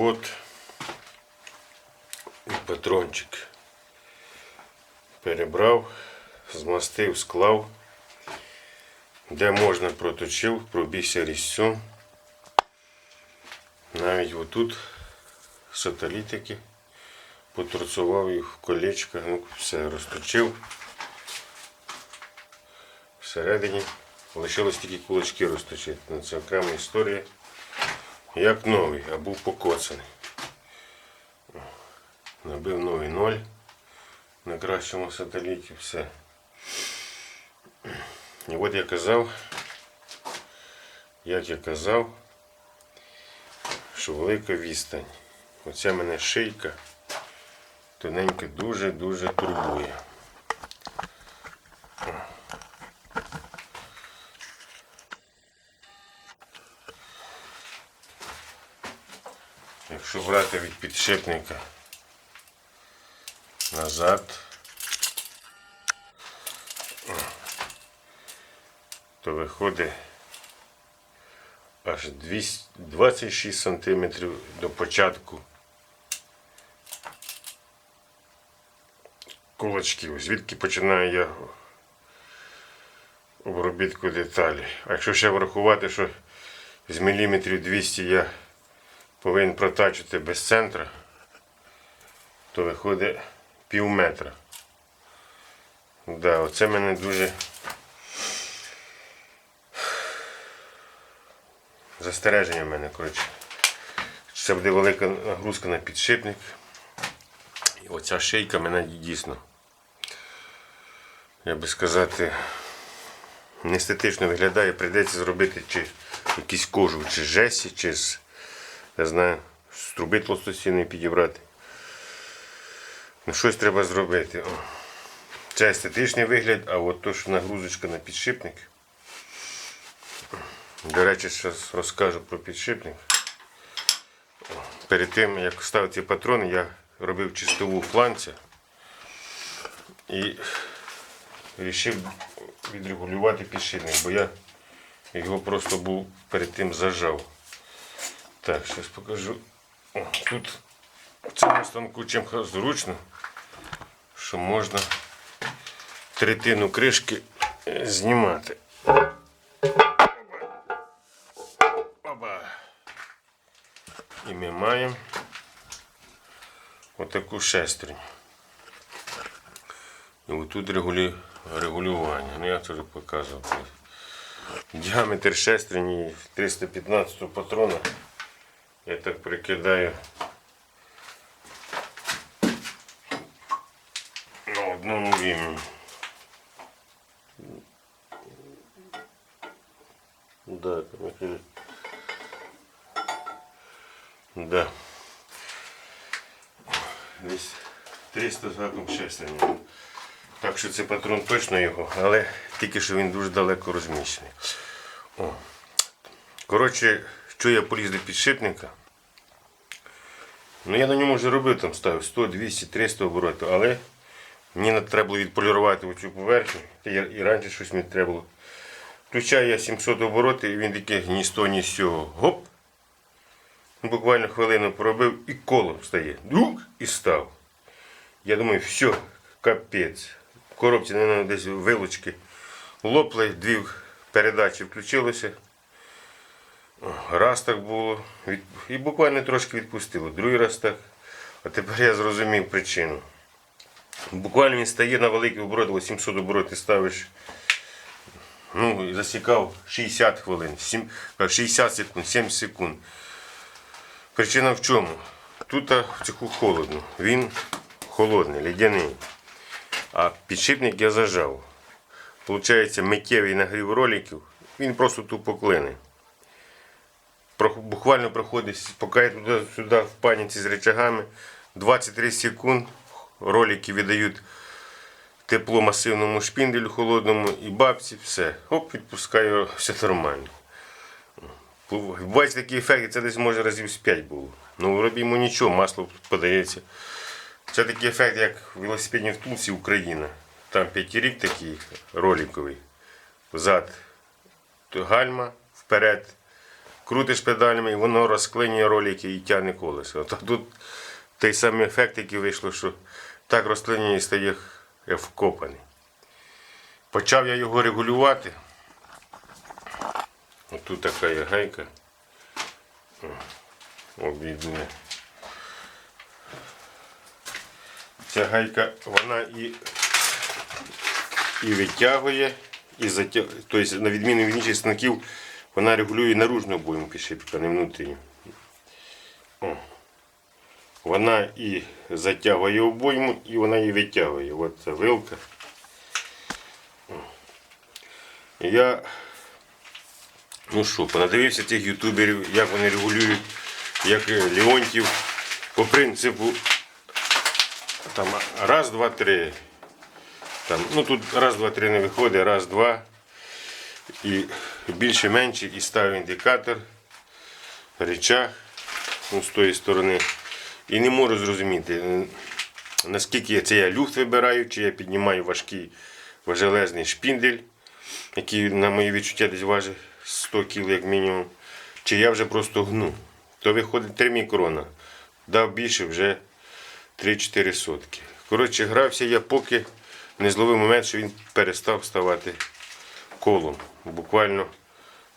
От і патрончик. Перебрав, змастив, склав. Де можна проточив, пробігся різцем. Навіть отут сателітики поторцував їх в колечко, ну, все розточив. Всередині лишилось тільки кулачки розточити. Ну, Це окрема історія. Як новий, а був покоцаний. Набив новий ноль на кращому сателіті, все. І от я казав, як я казав, що велика відстань. Оця мене шийка тоненька дуже-дуже турбує. Якщо брати від підшипника назад, то виходить аж 26 сантиметрів до початку кулачків. Звідки починаю я обробітку деталі. А якщо ще врахувати, що з міліметрів 200 я повинен протачити без центра, то виходить пів метра. Да, оце мене дуже застереження в мене, коротше. Це буде велика нагрузка на підшипник. І оця шийка мене дійсно, я би сказати, не естетично виглядає, прийдеться зробити чи якийсь кожу, чи жесі, чи з, я знаю, з труби тлостосінної підібрати. Ну, щось треба зробити. Це естетичний вигляд, а от то, що нагрузочка на підшипник. До речі, зараз розкажу про підшипник. Перед тим, як ставити ці патрони, я робив чистову фланця і вирішив відрегулювати підшипник, бо я його просто був перед тим зажав. Так, зараз покажу. О, тут в цьому станку чим зручно, що можна третину кришки е, знімати. Оба. І ми маємо отаку шестерню. І отут регулю... регулювання. Ну я теж показував. Діаметр шестерні 315 патрона. Я так прикидаю на одному рівні. Да, там Да. Десь 300 з гаком шестерні. Так що це патрон точно його, але тільки що він дуже далеко розміщений. О. Коротше, що я поліз до підшипника. Ну я на ньому вже робив, там ставив 100, 200, 300 оборотів, але мені треба було відполірувати оцю поверхню. І раніше щось мені треба було. Включаю я 700 оборотів і він таке ні з того, ні з цього. Гоп! Ну, Буквально хвилину поробив і коло встає. Дук і став. Я думаю, все, капець. В коробці, мабуть, десь вилучки лопли, дві передачі включилося. Раз так було. І буквально трошки відпустило. Другий раз так. А тепер я зрозумів причину. Буквально він стає на великий оборот, 800 оборотів ставиш. Ну, засікав 60 хвилин, сім- 60 секунд, 70 секунд. Причина в чому? Тут в цеху холодно. Він холодний, ледяний. А підшипник я зажав. Получається, миттєвий нагрів роликів, він просто тупо клине. Буквально проходить, поки я туди-сюди в паніці з речагами, 20-30 секунд ролики віддають тепло масивному шпінделю холодному і бабці, все. Оп, відпускаю, все нормально. Бувають такі ефекти, це десь може разів з 5 було. Ну робімо нічого, масло подається. Це такий ефект, як в велосипедній втулці Україна. Там п'ятирік такий роликовий. Взад гальма, вперед крутиш педалями, і воно розклинює ролики і тягне колесо. Та тут той самий ефект, який вийшло, що так розклинює і стає вкопаний. Почав я його регулювати. Ось тут така є гайка. Обідне. Ця гайка, вона і, і витягує, і затягує. Тобто, на відміну від інших станків, вона регулює наружну обойму підшипника, не внутрішню. О. Вона і затягує обойму, і вона і витягує. Ось ця вилка. Я Ну що, понадивився цих ютуберів, як вони регулюють, як е, Леонтів по принципу там раз, два, три. Там, ну тут раз, два, три не виходить, раз, два. І більше менше і ставив індикатор, речах ну, з тої сторони. І не можу зрозуміти, наскільки це я люфт вибираю, чи я піднімаю важкий важелезний шпіндель, який на мої відчуття десь важить 100 кг як мінімум, чи я вже просто гну. То виходить 3 мікрона. Дав більше вже 3-4 сотки. Коротше, грався я, поки не зловив момент, що він перестав ставати колом. Буквально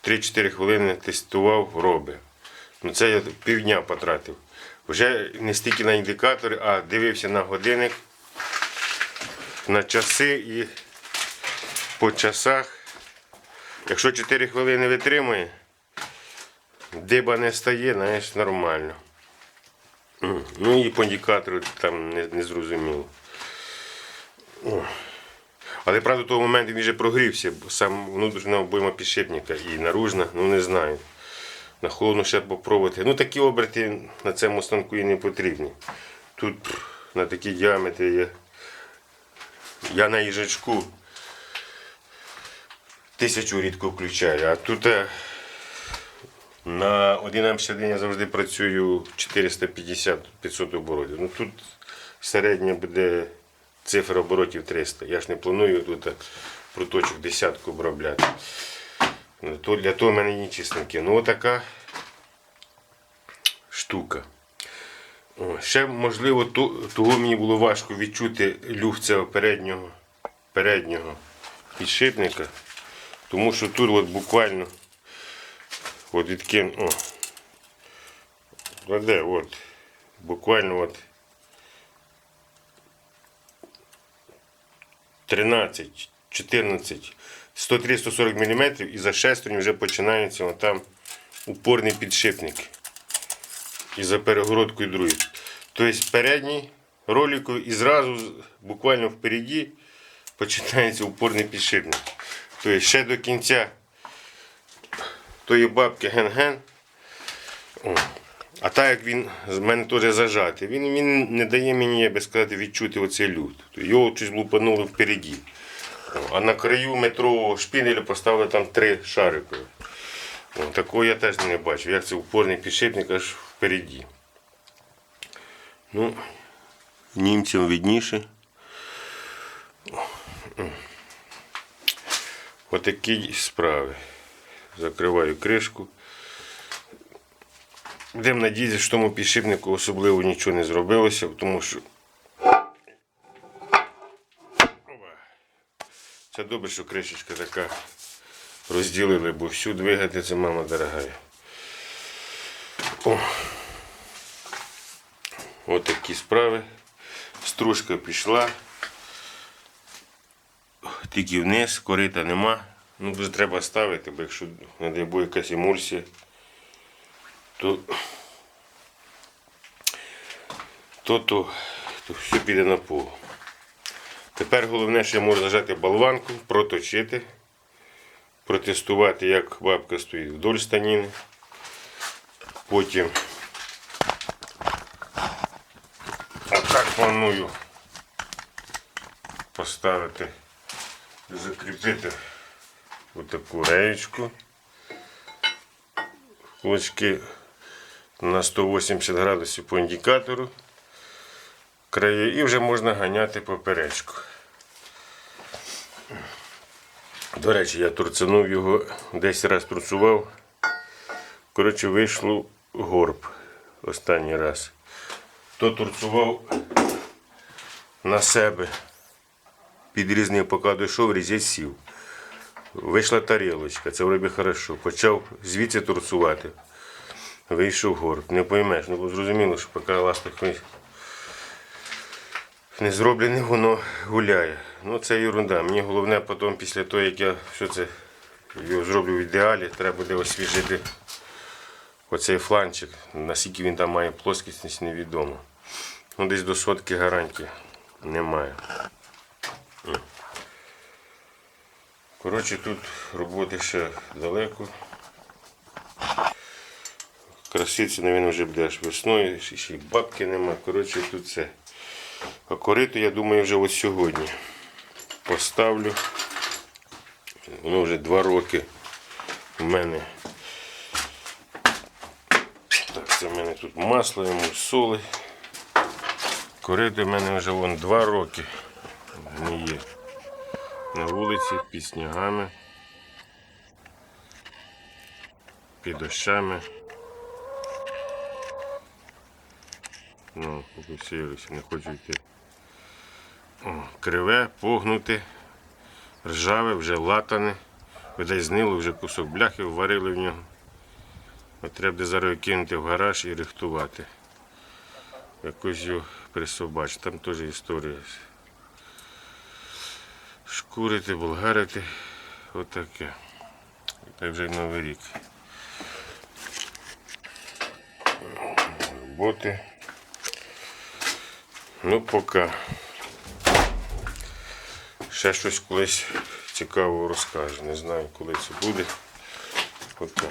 3-4 хвилини тестував, робить. Ну це я півдня потратив. Вже не стільки на індикатори, а дивився на годинник, на часи і по часах. Якщо 4 хвилини витримує, диба не стає, знаєш, нормально. Ну і по індикатору там не, не зрозуміло. Але правда, того моменту він вже прогрівся, бо сам внутрішня обойма підшипника і наружна, ну не знаю. На холодну ще попробувати. Ну такі оберти на цьому станку і не потрібні. Тут на такі діаметри є. Я на їжачку тисячу рідко включаю, а тут е, на 1 М1 я завжди працюю 450-500 оборотів. Ну тут середня буде цифра оборотів 300. Я ж не планую тут е, проточок десятку обробляти. Ну, то для того в мене інші станки. Ну отака штука. О, ще можливо, ту- того мені було важко відчути люфт цього переднього, переднього підшипника. Тому що тут от буквально от відкин. О, де, от, буквально от 13, 14, 103-140 мм і за шестерню вже починається от там упорний підшипник. І за перегородкою другий. Тобто передній ролику і зразу буквально впереді починається упорний підшипник. Тобто ще до кінця тої бабки ген-ген. А так як він з мене теж зажатий, він, він не дає мені, я би сказати, відчути оцей. Тобто Його щось лупануло впереді. А на краю метрового шпінеля поставили там три шарики. Такого я теж не бачив. Як це упорний підшипник аж впереді. Ну, німцям відніше. Отакі справи. Закриваю кришку. Будемо надіятися, що тому підшипнику особливо нічого не зробилося, тому що. Це добре, що кришечка така розділили, бо всю двигати це мама дорога. О. От такі справи. Стружка пішла. Тільки вниз, корита нема. Ну, вже треба ставити, бо якщо не дай якась емульсія, то, то, то, то все піде на пол. Тепер головне, що я можу зажати болванку, проточити, протестувати, як бабка стоїть вдоль станіни. Потім отак планую поставити, закріпити отаку реєчку. Кулачки на 180 градусів по індикатору. Краї і вже можна ганяти поперечку. До речі, я турцанув його, 10 разів турцював. Коротше, вийшло горб останній раз. То турцував на себе. Підрізнив, поки дійшов, різець сів. Вийшла тарілочка, це вроді хорошо. Почав звідси турцувати. Вийшов горб. Не поймеш, ну зрозуміло, що поки ластик не- зроблений, воно гуляє. Ну це ерунда. Мені головне потім, після того, як я все це його зроблю в ідеалі, треба буде освіжити оцей фланчик. Наскільки він там має плоскість, невідомо. Ну, десь до сотки гарантії немає. Коротше, тут роботи ще далеко. Краситься, мабуть, вже буде аж весною, ще й бабки нема. Коротше, тут це. А корито, я думаю, вже ось сьогодні поставлю. Воно вже два роки в мене. Так, це в мене тут масло, йому соли. Корито в мене вже вон два роки не є. На вулиці під снігами, під дощами. Ну, фокусируюся, не хочу йти. О, криве, погнуте, ржаве, вже латане. Видай знило, вже кусок бляхи варили в нього. От треба зараз кинути в гараж і рихтувати. Якось його присобачити. Там теж історія. Шкурити, болгарити. Отаке. Та й вже й новий рік. Роботи. Ну, поки. Ще щось колись цікавого розкажу. Не знаю, коли це буде. Пока.